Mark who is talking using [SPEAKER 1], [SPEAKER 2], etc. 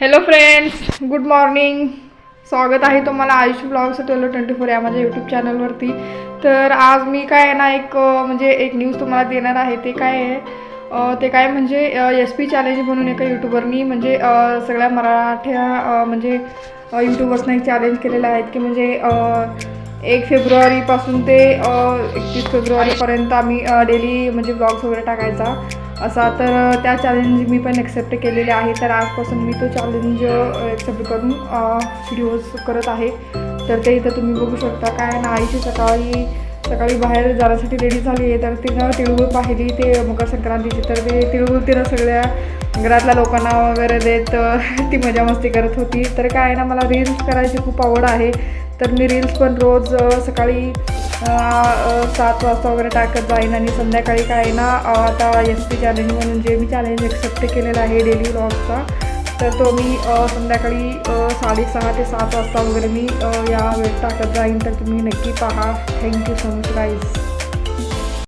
[SPEAKER 1] Hello friends good morning स्वागत आहे तुम्हाला आयुष ब्लॉग्स टेलो ट्वेंटी फोर या माझ्या यूट्यूब चॅनलवरती तर आज मी काय आहे ना एक म्हणजे एक न्यूज तुम्हाला देणार आहे. ते काय आहे? ते काय म्हणजे एस पी चॅलेंज म्हणून एका यूट्यूबरनी म्हणजे सगळ्या मराठ्या म्हणजे यूट्यूबर्सना एक चॅलेंज केलेलं आहे की म्हणजे एक फेब्रुवारीपासून ते एकतीस फेब्रुवारीपर्यंत आम्ही डेली म्हणजे ब्लॉग्स वगैरे टाकायचा. असा तर त्या चॅलेंज मी पण एक्सेप्ट केलेले आहे तर आजपासून मी तो चॅलेंज एक्सेप्ट करून व्हिडिओज करत आहे. तर ते इथं तुम्ही बघू शकता. काय ना आईची सकाळी सकाळी बाहेर जाण्यासाठी रेडी झाली आहे. तर तिनं तिळगुळ पाहिली. ते मकर संक्रांतीची तर ते तिळगुळ तिनं सगळ्या घरातल्या लोकांना वगैरे देत ती मजा मस्ती करत होती. तर काय आहे ना मला रील्स करायची खूप आवड आहे. तर मी रील्स पण रोज सकाळी सात वाजता वगैरे टाकत जाईन आणि संध्याकाळी काय आहे ना आता एस पी चॅलेंज म्हणून जे मी चॅलेंज एक्सेप्ट केलेला आहे डेली व्लॉगचा तर तो मी संध्याकाळी साडेसहा ते सात वाजता वगैरे मी या वेळ टाकत जाईन. तर तुम्ही नक्की पहा. Thank you so much guys